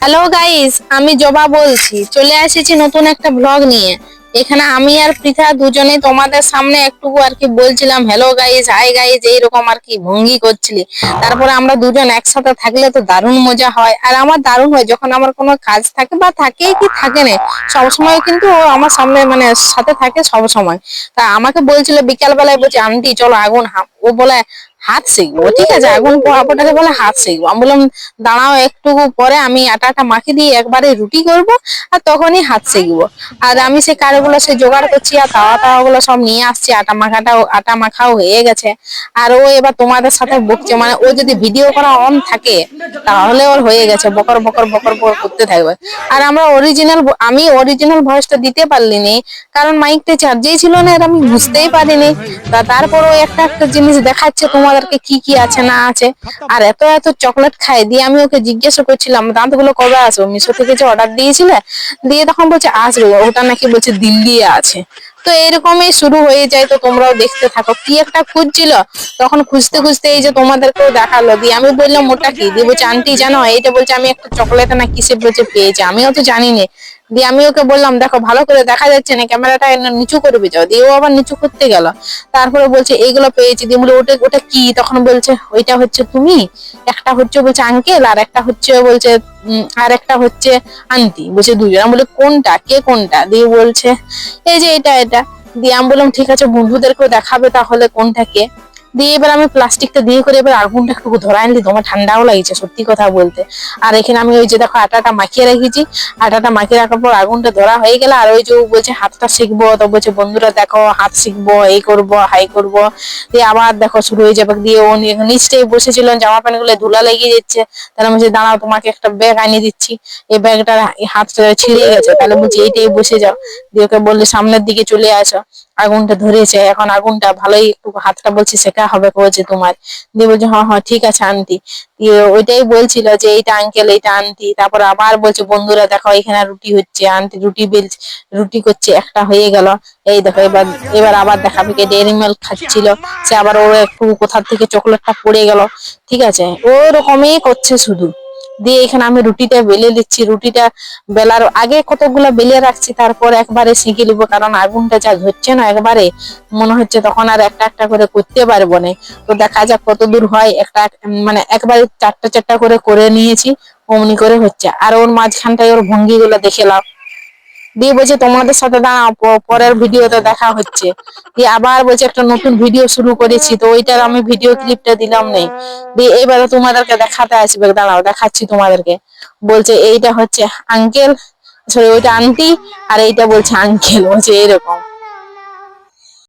Hello guys আমি জবা বলছি। চলে এসেছি নতুন একটা ব্লগ নিয়ে। এখানে আমি আর পৃথা দুজনেই তোমাদের সামনে একটুকু আর কি বলছিলাম হ্যালো গাইস হাই গাইস এইরকম আর কি ভঙ্গি করছিলি। তারপরে আমরা দুজন একসাথে থাকলে তো দারুণ মজা হয়। আর আমার দারুণ হয়, যখন আমার কোনো কাজ থাকে বা থাকে কি থাকে না, সবসময় কিন্তু ও আমার সামনে মানে সাথে থাকে সবসময়। তা আমাকে বলছিল বিকাল বেলায় বলছে, আন্টি, চলো আগুন ও বলে হাত শিখব ঠিক আছে? আগুন পোড়াপোটাকে বলে হাত শিখব আমি বললাম, দাঁড়াও একটু পরে আমি আটাটা মাখিয়ে দিয়ে একবারে রুটি করব আর তখনই হাত শিখব আর আমি সেই কারগুলো সে জোগাড় করছি আর তাওয়া তাওয়া গুলো সব নিয়ে আসছি, আটা মাখাটাও, আটা মাখাও হয়ে গেছে। আর ও এবার তোমাদের সাথে বকছে মানে ও যদি ভিডিও করা অন থাকে, তাহলে ওর হয়ে গেছে। বকর বকর বকর বকর করতে থাকবে। আর আমরা অরিজিনাল আমি অরিজিনাল ভয়েসটা দিতে পারলিনি, কারণ মাইকটা চার্জেই ছিল না, আর আমি বুঝতেই পারিনি। তা তারপরও একটা একটা জিনিস দেখাচ্ছে তোমাদেরকে কি কি আছে, না আছে। আর এত এত চকলেট খাই দিয়ে আমি ওকে জিজ্ঞাসা করছিলাম দাঁতগুলো কবে আসবে? মিশো থেকে যে অর্ডার দিয়েছিলে, দিয়ে তখন বলছে, আসবে। ওটা নাকি বলছে দিল্লি আছে। তো এরকমই শুরু হয়ে যায়, তো তোমরাও দেখতে থাকো। কি একটা খুঁজছিল, তখন খুঁজতে খুঁজতে এই যে তোমাদেরকেও দেখাল। দিয়ে আমি বললাম, ওটা কি? দিয়ে বলছে, আন্টি, জানো? এইটা বলছে, আমি একটা চকলেট না কিসে বলছে পেয়েছি? আমিও তো জানি না দিয়ে আমি ওকে বললাম, দেখো, ভালো করে দেখা যাচ্ছে না, ক্যামেরাটা নিচু করবে যাও দিয়ে ও আবার নিচু করতে গেল। তারপরে বলছে, এইগুলো পেয়েছি। দিয়ে বলে, ওটা ওটা কি? তখন বলছে, ওইটা হচ্ছে তুমি, একটা হচ্ছে বলছে আঙ্কেল আর একটা হচ্ছে বলছে আর একটা হচ্ছে আন্টি বলছে দুজন। বলে, কোনটা? কে কোনটা? দিয়ে বলছে, এই যে এটা এটা। দিয়ে আমি বললাম, ঠিক আছে, বন্ধুদেরকেও দেখাবে তাহলে কোনটা কে? দিয়ে এবার আমি প্লাস্টিকটা দিয়ে করে এবার আগুনটা একটু ধরাই নিলি, তোমার ঠান্ডাও লাগছে সত্যি কথা বলতে। আর এখানে আমি ওই যে দেখো আটাটা মাখিয়ে রেখেছি। আটাটা মাখিয়ে রাখার পর আগুনটা ধরা হয়ে গেল, আর ওই যে বলছে হাতটা শিখব, তো বলছে, বন্ধুরা দেখো, হাত শিখব এই করব, হাই করব। দিয়ে আবার দেখো শুরু হয়ে যাবে। দিয়ে ও নিচটাই বসেছিল, জামা প্যান্টগুলো ধুলা লেগে যাচ্ছে। তাহলে বলছে, দাঁড়াও, তোমাকে একটা ব্যাগ আনিয়ে দিচ্ছি। এই ব্যাগটা হাতটা ছিঁড়ে গেছে। তাহলে বলছি, এইটাই বসে যাও। দিয়ে ওকে বললে, সামনের দিকে চলে আসো। আগুনটা ধরেছে, এখন আগুনটা ভালোই একটু হাতটা বলছে সেটা হবে বলছে তোমার। দিয়ে বলছে হ্যাঁ হ্যাঁ ঠিক আছে, আন্টি। দিয়ে ওইটাই বলছিল যে, এইটা আঙ্কেল এইটা আন্টি তারপর আবার বলছে, বন্ধুরা, দেখো, এখানে রুটি হচ্ছে। আন্টি রুটি বেলছে, রুটি করছে, একটা হয়ে গেল। এই দেখো, এবার এবার আবার দেখাবে কি ডেয়ারি মিল্ক খাচ্ছিল। সে আবার ওর একটু কোথার থেকে চকলেটটা পড়ে গেল। ঠিক আছে? ওরকমই করছে শুধু। দিয়ে এখানে আমি রুটিটা বেলে দিচ্ছি। রুটিটা বেলার আগে কতগুলো বেলে রাখছি, তারপর একবারে সেঁকে নিবো, কারণ আগুনটা যা ধরছে না একবারে, মনে হচ্ছে তখন আর একটা একটা করে করতে পারব না। তো দেখা যাক কত দূর হয়, একটা মানে একবারে চারটা চারটা করে করে নিয়েছি, অমনি করে হচ্ছে। আর ওর মাঝখানটায় ওর ভঙ্গি গুলো দেখে লাও। দিয়ে বলছে তোমাদের সাথে দাঁড়াও প- পরের ভিডিওতে দেখা হচ্ছে। দিয়ে আবার বলছে একটা নতুন ভিডিও শুরু করেছি, তো ওইটার আমি ভিডিও ক্লিপটা দিলাম নেই। দিয়ে এবারে তোমাদেরকে দেখাতে আসবে, দাঁড়াও দেখাচ্ছি তোমাদেরকে। বলছে এইটা হচ্ছে আঙ্কেল সরি ওইটা আন্টি আর এইটা বলছে আঙ্কেল বলছে এরকম।